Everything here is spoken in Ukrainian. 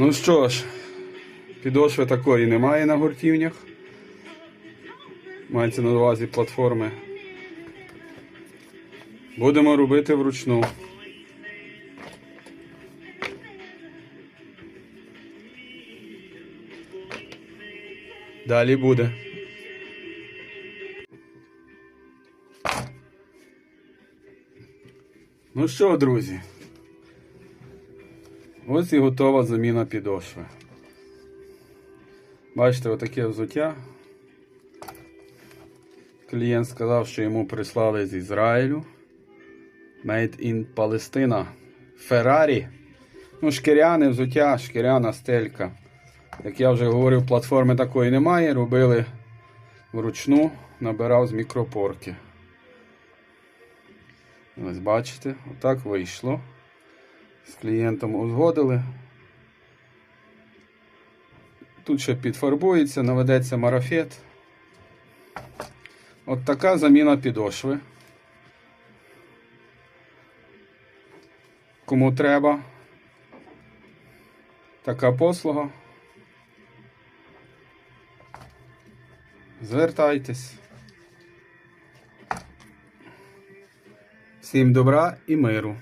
Ну що ж, підошви такої немає на гуртівнях. Мається на увазі платформи Будемо робити вручну. Далі буде. Ну що, друзі? Ось і готова заміна підошви. Бачите, отаке взуття. Клієнт сказав, що йому прислали з Ізраїлю. Made in Palestina. Феррарі. Ну, шкіряне взуття, шкіряна стелька. Як я вже говорив, платформи такої немає. Робили вручну, набирав з мікропорки. Ось бачите, отак вийшло. З клієнтом узгодили. Тут ще підфарбується, наведеться марафет. От така заміна підошви. Кому треба така послуга. Звертайтесь. Всім добра і миру.